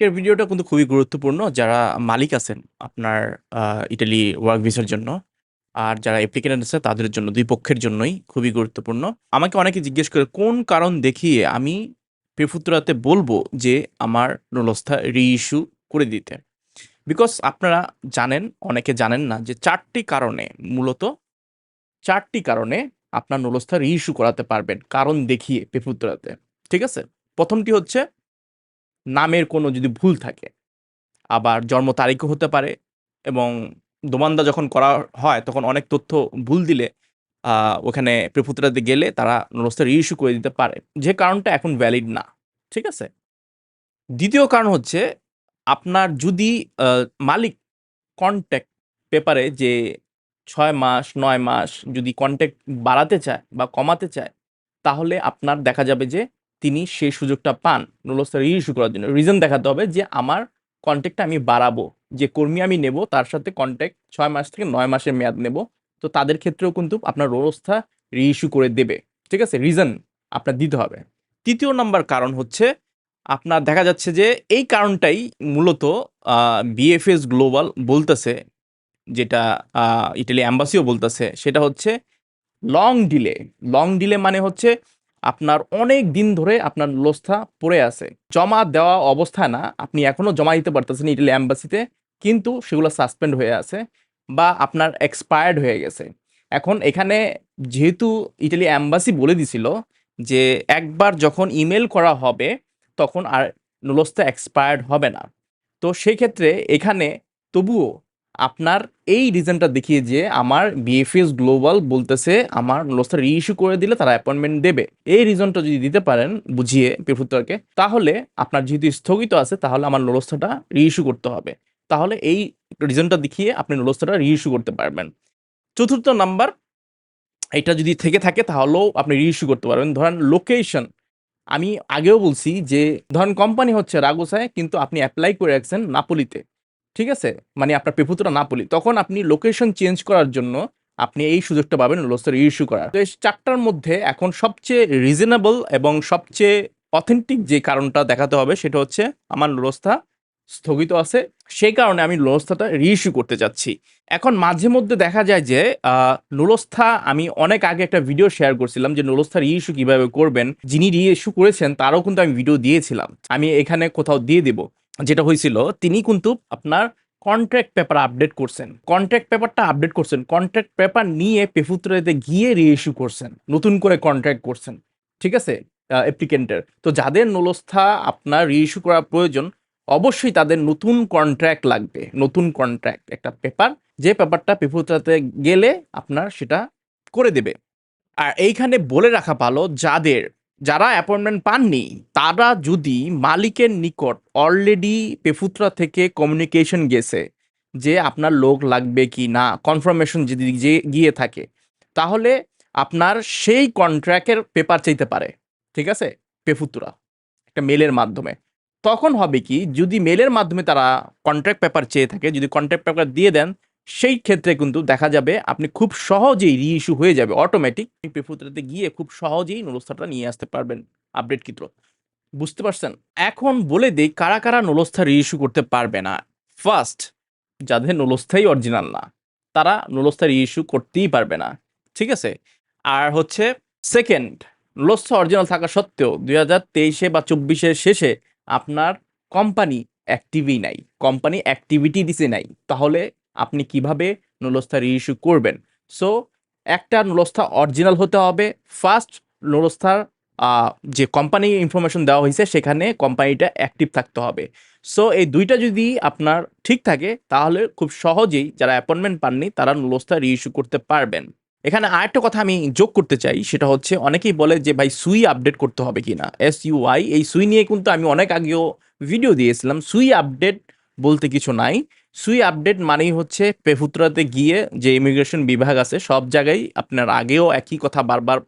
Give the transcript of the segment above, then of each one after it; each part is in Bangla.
আজকের ভিডিওটা কিন্তু খুবই গুরুত্বপূর্ণ। যারা মালিক আছেন আপনার ইটালি ওয়ার্ক ভিসার জন্য, আর যারা অ্যাপ্লিকেন্ট আছে তাদের জন্য, দুই পক্ষের জন্যই খুবই গুরুত্বপূর্ণ। আমাকে অনেকে জিজ্ঞেস করে, কোন কারণ দেখিয়ে আমি পেফুতুরাতে বলব যে আমার নলস্থা রিইস্যু করে দিতে? বিকজ আপনারা জানেন, অনেকে জানেন না যে চারটি কারণে, মূলত চারটি কারণে আপনার নলস্থা রিইস্যু করাতে পারবেন, কারণ দেখিয়ে পেফুতুরাতে। ঠিক আছে? প্রথমটি হচ্ছে নামের কোনো যদি ভুল থাকে, আবার জন্ম তারিখও হতে পারে এবং দোমান্দা যখন করা হয়, তখন অনেক তথ্য ভুল দিলে ওখানে প্রেফুতরাতে গেলে তারা নলস্থা রিইস্যু করে দিতে পারে। যে কারণটা এখন ভ্যালিড না, ঠিক আছে? দ্বিতীয় কারণ হচ্ছে, আপনার যদি মালিক কন্ট্যাক্ট পেপারে যে ছয় মাস, নয় মাস যদি কন্ট্যাক্ট বাড়াতে চায় বা কমাতে চায়, তাহলে আপনার দেখা যাবে যে তিনি সেই সুযোগটা পান নুলস্থা রিইস্যু করার জন্য। রিজন দেখাতে হবে যে আমার কন্ট্যাক্টটা আমি বাড়াবো, যে কর্মী আমি নেব, তার সাথে কন্ট্যাক্ট ছয় মাস থেকে নয় মাসের মেয়াদ নেব। তো তাদের ক্ষেত্রেও কিন্তু আপনার ব্যবস্থা রিইস্যু করে দেবে। ঠিক আছে? রিজন আপনার দিতে হবে। তৃতীয় নাম্বার কারণ হচ্ছে আপনার দেখা যাচ্ছে যে এই কারণটাই মূলত বিএফএস গ্লোবাল বলতেছে, যেটা ইটালি অ্যাম্বাসিও বলতেছে, সেটা হচ্ছে লং ডিলে লং ডিলে মানে হচ্ছে আপনার অনেক দিন ধরে আপনার লোস্থা পড়ে আছে। জমা দেওয়া অবস্থায় না, আপনি এখনও জমা দিতে পারতেছেন ইটালি অ্যাম্বাসিতে কিন্তু সেগুলো সাসপেন্ড হয়ে আছে বা আপনার এক্সপায়ার্ড হয়ে গেছে। এখন এখানে যেহেতু ইটালি অ্যাম্বাসি বলে দিছিল যে একবার যখন ইমেল করা হবে, তখন আর নুলস্তা এক্সপায়ার্ড হবে না। তো সেই ক্ষেত্রে এখানে তবুও আপনার এই রিজনটা দেখিয়ে যে আমার বিএফএস গ্লোবাল বলতেছে আমার নুলস্তা রিইস্যু করে দিলে তারা অ্যাপয়েন্টমেন্ট দেবে। এই রিজনটা যদি দিতে পারেন বুঝিয়ে পেফুত্তরকে তাহলে আপনার যেহেতু স্থগিত আছে, তাহলে আমার নুলস্তাটা রিইস্যু করতে হবে। তাহলে এই রিজনটা দেখিয়ে আপনি নুলস্তাটা রিইস্যু করতে পারবেন। চতুর্থ নাম্বার, এটা যদি থেকে থাকে তাহলেও আপনি রিইস্যু করতে পারবেন। ধরেন লোকেশন আমি আগেও বলছি যে, ধরেন কোম্পানি হচ্ছে রাগোসায়, কিন্তু আপনি অ্যাপ্লাই করে রাখছেন নাপোলিতে। ঠিক আছে? মানে আপনার পেপুতরা নাপোলি তখন আপনি লোকেশন চেঞ্জ করার জন্য আপনি এই সুযোগটা পাবেন লোস্টার ইস্যু করার। তো এই চারটার মধ্যে এখন সবচেয়ে রিজনেবল এবং সবচেয়ে অথেন্টিক যে কারণটা দেখাতে হবে সেটা হচ্ছে আমার লোস্তা স্থগিত আছে। সেই কারণে আমি লোস্থাটা রিইস্যু করতে যাচ্ছি এখন মাঝে মধ্যে দেখা যায় যে নুলস্থা আমি অনেক আগে একটা ভিডিও শেয়ার করছিলাম যে নুলস্থা রিইস্যু কীভাবে করবেন, যিনি রিইস্যু করেছেন তারও কিন্তু আমি ভিডিও দিয়েছিলাম। আমি এখানে কোথাও দিয়ে দেব। যেটা হয়েছিল, তিনি কিন্তু আপনার কন্ট্রাক্ট পেপার আপডেট করছেন। কন্ট্রাক্ট পেপারটা আপডেট করছেন। কন্ট্রাক্ট পেপার নিয়ে পেফুত্রাতে গিয়ে রিইস্যু করছেন। নতুন করে কন্ট্রাক্ট করছেন। ঠিক আছে? অ্যাপ্লিকেন্টের তো যাদের নলস্থা আপনার রিইস্যু করা প্রয়োজন, অবশ্যই তাদের নতুন কন্ট্রাক্ট লাগবে। নতুন কন্ট্রাক্ট একটা পেপার যে পেপারটা পেফুত্রাতে গেলে আপনার সেটা করে দেবে। আর এইখানে বলে রাখা ভালো, যাদের যারা অ্যাপয়েন্টমেন্ট পাননি, তারা যদি মালিকের নিকট অলরেডি পেফুত্রা থেকে কমিউনিকেশন গেছে যে আপনার লোক লাগবে কি না কনফার্মেশন যদি যে গিয়ে থাকে, তাহলে আপনার সেই কন্ট্রাক্টের পেপার চাইতে পারে, ঠিক আছে? পেফুত্রা, একটা মেলের মাধ্যমে। তখন হবে কি, যদি মেলের মাধ্যমে তারা কন্ট্রাক্ট পেপার চেয়ে থাকে, যদি কন্ট্রাক্ট পেপার দিয়ে দেন সেই ক্ষেত্রে কিন্তু দেখা যাবে আপনি খুব সহজেই রিইস্যু হয়ে যাবে অটোমেটিক পেফুত্রাতে গিয়ে খুব সহজেই নলস্থাটা নিয়ে আসতে পারবেন আপডেট চিত্র বুঝতে পারছেন? এখন বলে দিই, কারা কারা নলস্থা রিইস্যু করতে পারবে না? ফার্স্ট যাদের নলস্থাই অরিজিনাল না, তারা নলস্থা রিইস্যু করতেই পারবে না, ঠিক আছে? আর হচ্ছে সেকেন্ড নলস্থা অরিজিনাল থাকা সত্ত্বেও দুই হাজার তেইশে বা চব্বিশের শেষে আপনার কোম্পানি অ্যাক্টিভই নাই। কোম্পানি অ্যাক্টিভিটি দিছে নাই। তাহলে আপনি কীভাবে নলস্থা রিইস্যু করবেন? সো একটা নলস্থা অরিজিনাল হতে হবে। ফার্স্ট নলস্থার যে কোম্পানি ইনফরমেশন দেওয়া হয়েছে, সেখানে কোম্পানিটা অ্যাক্টিভ থাকতে হবে। সো এই দুইটা যদি আপনার ঠিক থাকে, তাহলে খুব সহজেই যারা অ্যাপয়েন্টমেন্ট পাননি, তারা নলস্থা রিইস্যু করতে পারবেন। এখানে আরেকটা কথা আমি যোগ করতে চাই, সেটা হচ্ছে অনেকেই বলে যে, ভাই, সুই আপডেট করতে হবে কি না এস ইউআই এই সুই নিয়ে কিন্তু আমি অনেক আগেও ভিডিও দিয়েছিলাম। সুই আপডেট বলতে কিছু নাই। সুই আপডেট মানেই হচ্ছে পেফুত্রাতে গিয়ে যে ইমিগ্রেশন বিভাগ আছে, সব জায়গায় আপনার আগেও একই কথা বারবার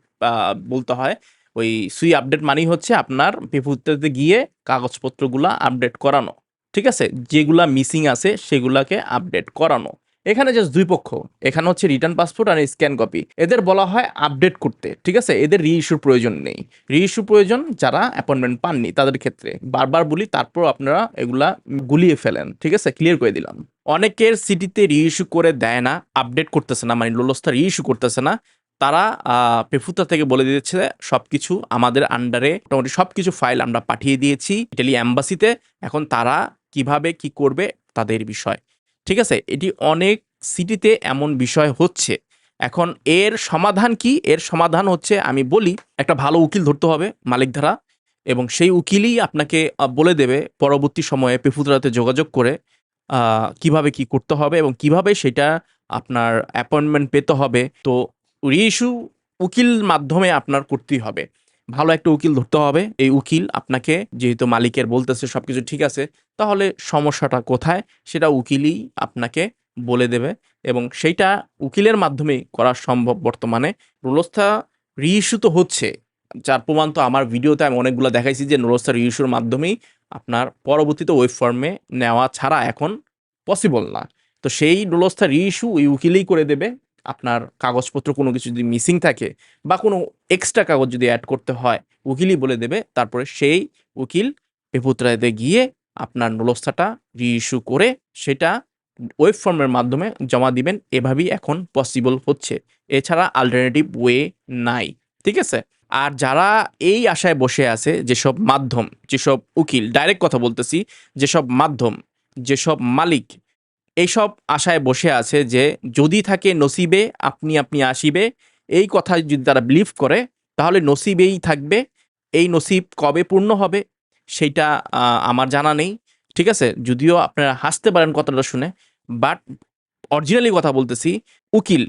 বলতে হয়। ওই সুই আপডেট মানেই হচ্ছে আপনার পেফুত্রাতে গিয়ে কাগজপত্রগুলো আপডেট করানো। ঠিক আছে? যেগুলা মিসিং আছে, সেগুলাকে আপডেট করানো। এখানে জাস্ট দুই পক্ষ। এখানে হচ্ছে রিটার্ন পাসপোর্ট আর স্ক্যান কপি এদের বলা হয় আপডেট করতে, ঠিক আছে? এদের রি ইস্যুর প্রয়োজন নেই। রি ইস্যু প্রয়োজন যারা অ্যাপয়েন্টমেন্ট পাননি তাদের ক্ষেত্রে। বারবার বলি তারপর আপনারা এগুলা গুলিয়ে ফেলেন, ঠিক আছে? ক্লিয়ার করে দিলাম। অনেকের সিটিতে রি ইস্যু করে দেয় না আপডেট করতেছে না মানে লোলস্তা রিইস্যু করতেছে না। তারা পেফুতা থেকে বলে দিয়েছে সব কিছু আমাদের আন্ডারে মোটামুটি সব কিছু ফাইল আমরা পাঠিয়ে দিয়েছি। ইটালি অ্যাম্বাসিতে এখন তারা কীভাবে, কি করবে, তাদের বিষয়। ঠিক আছে? এটি অনেক সিটিতে এমন বিষয় হচ্ছে। এখন এর সমাধান কি? এর সমাধান হচ্ছে, আমি বলি, একটা ভালো উকিল ধরতে হবে মালিক ধারা এবং সেই উকিলই আপনাকে বলে দেবে পরবর্তী সময়ে পেফুতরাতে যোগাযোগ করে কীভাবে কি করতে হবে এবং কীভাবে সেটা আপনার অ্যাপয়েন্টমেন্ট পেতে হবে। তো রিইস্যু উকিল মাধ্যমে আপনার করতেই হবে। ভালো একটা উকিল ধরতে হবে। এই উকিল আপনাকে যেহেতু মালিকের বলতেছে সবকিছু ঠিক আছে, তাহলে সমস্যাটা কোথায়? সেটা উকিলই আপনাকে বলে দেবে এবং সেইটা উকিলের মাধ্যমেই করা সম্ভব বর্তমানে। রুলস্থা রিইস্যু তো হচ্ছে। যার প্রমাণ তো আমার ভিডিওতে আমি অনেকগুলো দেখাইছি যে নুরস্থা রিইস্যুর মাধ্যমেই আপনার পরবর্তীতে ওয়েব ফর্মে নেওয়া ছাড়া এখন পসিবল না। তো সেই নুরস্থা রিইস্যু ওই উকিলেই করে দেবে। আপনার কাগজপত্র কোনো কিছু যদি মিসিং থাকে বা কোনো এক্সট্রা কাগজ যদি অ্যাড করতে হয়, উকিলই বলে দেবে। তারপরে সেই উকিল পেপুত্রাতে গিয়ে আপনার নুলস্থাটা রিইস্যু করে সেটা ওয়েব ফর্মের মাধ্যমে জমা দিবেন। এভাবেই এখন পসিবল হচ্ছে। এছাড়া আলটারনেটিভ ওয়ে নাই। ঠিক আছে? আর যারা এই আশায় বসে আছে যেসব মাধ্যম, যেসব উকিল ডাইরেক্ট কথা বলতেছি, যেসব মাধ্যম, যেসব মালিক এইসব আশায় বসে আছে যে যদি থাকে নসিবে, আপনি আপনি আসিবে। এই কথা যদি তারা বিলিভ করে, তাহলে নসিবেই থাকবে। এই নসিব কবে পূর্ণ হবে সেইটা আমার জানা নেই। ঠিক আছে? যদিও আপনারা হাসতে পারেন কথাটা শুনে বাট অরিজিনালি কথা বলতেছি, উকিল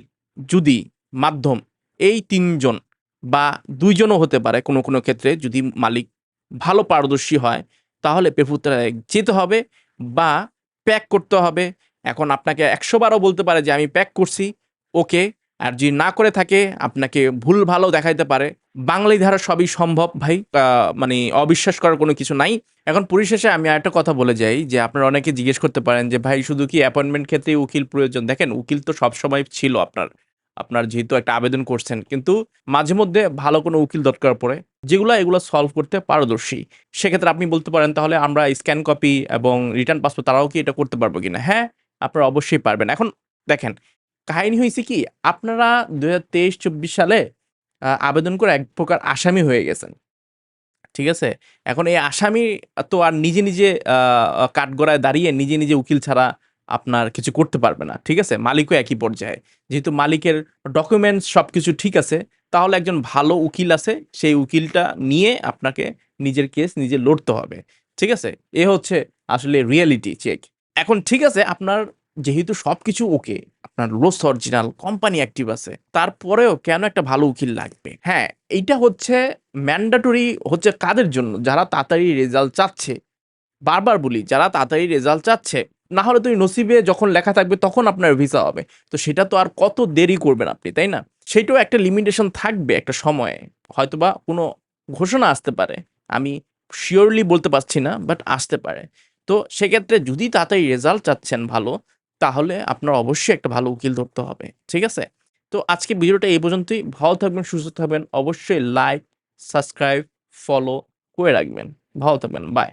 যদি মাধ্যম এই তিনজন বা দুইজনও হতে পারে কোনো কোনো ক্ষেত্রে যদি মালিক ভালো পারদর্শী হয়, তাহলে পেফুত্রায় যেতে হবে বা প্যাক করতে হবে। এখন আপনাকে একশো বারও বলতে পারে যে আমি প্যাক করছি ওকে আর যদি না করে থাকে, আপনাকে ভুল ভালো দেখাইতে পারে। বাঙালি ধারা সবই সম্ভব ভাই মানে অবিশ্বাস করার কোনো কিছু নাই। এখন পরিশেষে আমি আরেকটা কথা বলে যাই, যে আপনারা অনেকে জিজ্ঞেস করতে পারেন যে, ভাই, শুধু কি অ্যাপয়েন্টমেন্ট ক্ষেত্রে উকিল প্রয়োজন? দেখেন, উকিল তো সবসময় ছিল আপনার আপনার যেহেতু একটা আবেদন করছেন, কিন্তু মাঝে মধ্যে ভালো কোনো উকিল দরকার পড়ে, যেগুলো এগুলো সলভ করতে পারদর্শী। সেক্ষেত্রে আপনি বলতে পারেন, তাহলে আমরা স্ক্যান কপি এবং রিটার্ন পাসপোর্ট তারাও কি এটা করতে পারব কিনা? হ্যাঁ আপনারা অবশ্যই পারবেন। এখন দেখেন, কাহিনী হয়েছে কি, আপনারা দু হাজার তেইশ চব্বিশ সালে আবেদন করে এক প্রকার আসামি হয়ে গেছেন। ঠিক আছে? এখন এই আসামি তো আর নিজে নিজে কাঠগড়ায় দাঁড়িয়ে নিজে নিজে উকিল ছাড়া আপনার কিছু করতে পারবে না। ঠিক আছে? মালিকও একই পর্যায়ে। যেহেতু মালিকের ডকুমেন্টস সব কিছু ঠিক আছে, তাহলে একজন ভালো উকিল আছে, সেই উকিলটা নিয়ে আপনাকে নিজের কেস নিজে লড়তে হবে। ঠিক আছে? এ হচ্ছে আসলে রিয়েলিটি চেক এখন ঠিক আছে, আপনার যেহেতু সব কিছু ওকে আপনার লোস অরিজিনাল কোম্পানি অ্যাক্টিভ আছে, তারপরেও কেন একটা ভালো উকিল লাগবে? হ্যাঁ এইটা হচ্ছে ম্যান্ডাটরি হচ্ছে কাদের জন্য? যারা তাড়াতাড়ি রেজাল্ট চাচ্ছে। বারবার বলি, যারা তাড়াতাড়ি রেজাল্ট চাচ্ছে, না হলে তুমি নসিবে যখন লেখা থাকবে তখন আপনার ভিসা হবে। তো সেটা তো আর কত দেরি করবেন আপনি, তাই না? সেটাও একটা লিমিটেশন থাকবে একটা সময়ে। হয়তোবা কোনো ঘোষণা আসতে পারে। আমি শিওরলি বলতে পারছি না বাট আসতে পারে। তো সেক্ষেত্রে যদি তাড়াতাড়ি রেজাল্ট চাচ্ছেন ভালো, তাহলে আপনার অবশ্যই একটা ভালো উকিল ধরতে হবে, ঠিক আছে? তো আজকে ভিডিওটা এই পর্যন্তই। ভালো থাকবেন, সুস্থ থাকবেন, অবশ্যই লাইক সাবস্ক্রাইব ফলো করে রাখবেন। ভালো থাকবেন বাই